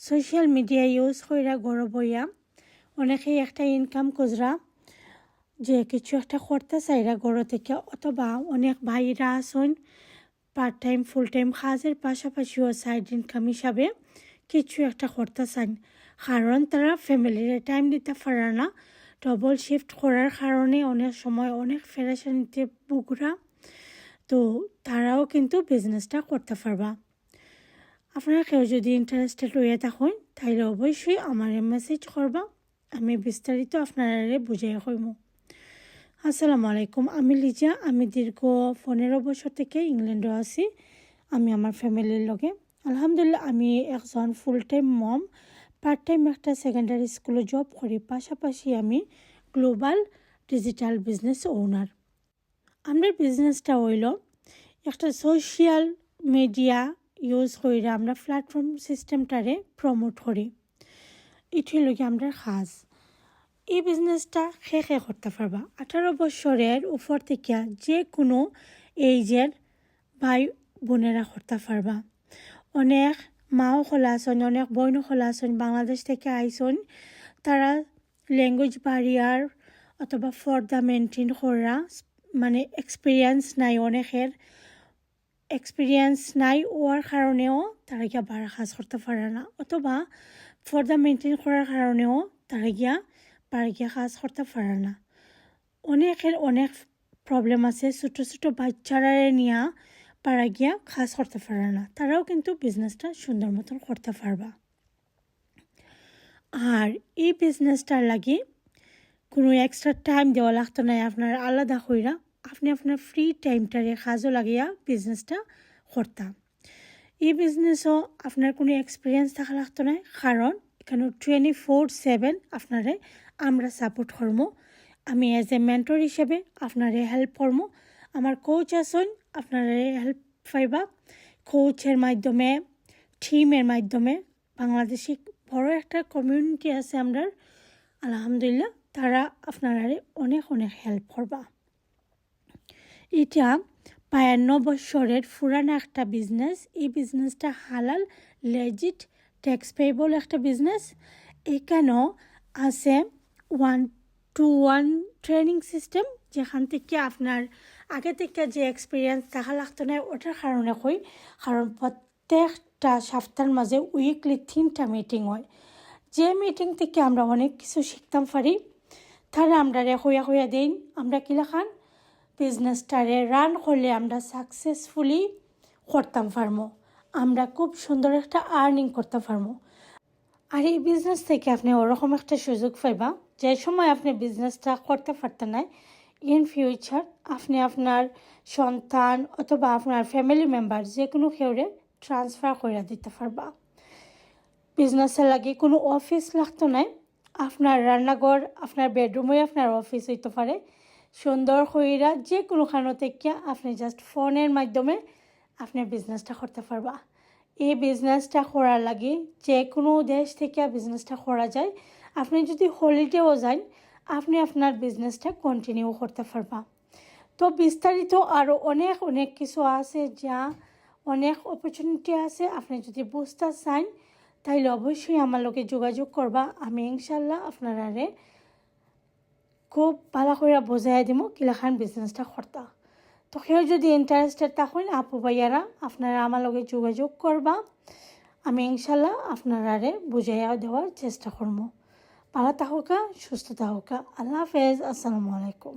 Social media use কইরা গড় বইয়া অনেকেই একটা ইনকাম খুচরা যে কিছু একটা করতে চাইরা গড় থেকে অথবা অনেক ভাইরা আসুন পার্ট টাইম ফুল টাইম কাজের পাশাপাশিও সাইড ইনকাম হিসাবে কিছু একটা করতে চান কারণ তারা ফ্যামিলির টাইম দিতে পারে না ডবল শিফট করার কারণে অনেক সময় অনেক ফেরাশানিতে বুকরা তো তারাও কিন্তু বিজনেসটা করতে পারবা আপনারা কেউ যদি ইন্টারেস্টেড হয়ে থাকুন তাহলে অবশ্যই আমার মেসেজ করবা। আমি বিস্তারিত আপনারা বুঝাই কইমু। আসসালামু আলাইকুম, আমি লিজা। আমি দীর্ঘ পনেরো বছর থেকে ইংল্যান্ডে আছি। আমি আমার ফ্যামিলির লগে। আলহামদুলিল্লাহ, আমি একজন full time mom part time একটা সেকেন্ডারি স্কুলে জব করি। পাশাপাশি আমি গ্লোবাল ডিজিটাল বিজনেস ওনার আমরা বিজনেসটা হইল একটা সোশিয়াল মিডিয়া ইউজ করে, আমরা প্ল্যাটফর্ম সিস্টেমটারে প্রমোট করি। এটি হলো আমরা খাস এই বিজনেসটা খে করতে পারবা? আঠারো বছরের উপর থেকে যে কোনো এইজের ভাই বোনেরা করতে পারবা। অনেক মাও খোলা আছেন, অনেক বইনও খোলা আছেন, বাংলাদেশ থেকে আইসন, তারা ল্যাঙ্গুয়েজ বারিয়ার অথবা ফর্দা মেনটেন করা মানে এক্সপিরিয়েন্স নাই অনেকের। এক্সপিরিয়েন্স নাই ওয়ার কারণেও তারা গিয়া বাড়া কাজ করতে পারে না। অথবা ফর্দা মেনটেন করার কারণেও তারা গিয়া বাড়া গিয়া কাজ করতে পারে না। অনেকের অনেক প্রবলেম আছে, ছোটো ছোটো বাচ্চারা নিয়ে পারা গিয়া কাজ করতে পারে না। তারাও কিন্তু বিজনেসটা সুন্দর মতন করতে পারবা আর এই বিজনেসটার লাগে কোনো এক্সট্রা টাইম দেওয়া লাগতো না আপনার আলাদা কইরা আপনি আপনার ফ্রি টাইমটারে কাজও লাগিয়া বিজনেসটা করতাম এই বিজনেসও আপনার কোনো এক্সপিরিয়েন্স থাকা লাগতো না কারণ এখানে টোয়েন্টি ফোর সেভেন আপনারে আমরা সাপোর্ট করব আমি এজ এ মেন্টর হিসেবে আপনারে হেল্প করব আমার কোচ আসুন আপনারে হেল্প পাইবা। কোচের মাধ্যমে টিমের মাধ্যমে, বাংলাদেশি বড় একটা কমিউনিটি আছে আমরা আলহামদুলিল্লাহ তারা আপনারা অনেক অনেক হেল্প করবা এটা বায়ান্ন বছরের পুরানো একটা বিজনেস এই বিজনেসটা হালাল লেজিট ট্যাক্স পেয়েবল একটা বিজনেস এখানেও আছে one to one training system যেখান থেকে আপনার আগে থেকে যে এক্সপিরিয়েন্স দেখা লাগতো না, ওটার কারণে কই কারণ প্রত্যেকটা সপ্তাহের মাঝে উইকলি তিনটা মিটিং হয়। যে মিটিং থেকে আমরা অনেক কিছু শিখতাম পারি তারা আমরা রে হইয়া হইয়া দিন। আমরা কিলাখান বিজনেসটারে রান করলে আমরা সাকসেসফুলি করতাম পারব আমরা খুব সুন্দর একটা আর্নিং করতে পারব আর এই বিজনেস থেকে আপনি ওরকম একটা সুযোগ পাইবা, যে সময় আপনি বিজনেসটা করতে পারতেন না ইন ফিউচার আপনি আপনার সন্তান অথবা আপনার ফ্যামিলি মেম্বার যে কোনো কেউরে ট্রান্সফার করে দিতে পারবা। বিজনেসের লাগে কোনো অফিস লাগতো নাই, আপনার রান্নাঘর, আপনার বেডরুমে আপনার অফিস হইতে পারে সুন্দর হইরা যে কোনো খানো থেকে আপনি জাস্ট ফোনের মাধ্যমে আপনি বিজনেসটা করতে পারবা এই বিজনেসটা করার লাগে যে কোনো দেশ থেকে বিজনেসটা করা যায়, আপনি যদি হলিডেও যান আপনি আপনার বিজনেসটা কন্টিনিউ করতে পারবা তো বিস্তারিত আরও অনেক অনেক কিছু আছে যা অনেক অপরচুনিটি আছে, আপনি যদি বুঝতে চান তাইলে অবশ্যই আমার লোকে যোগাযোগ করবা আমি ইনশাল্লাহ আপনারা খুব ভালো করে বোঝাই দিব কিলাখান বিজনেসটা করতা তো সেও যদি ইন্টারেস্টেড থাকুন, আপু ভাইয়ারা, আপনারা আমার লগে যোগাযোগ করবা। আমি ইনশাল্লাহ আপনারে বুঝাইয়া দেওয়ার চেষ্টা করব ভালো থাকুকা, সুস্থ থাকুকা। আল্লাহ হাফেজ, আসসালামু আলাইকুম।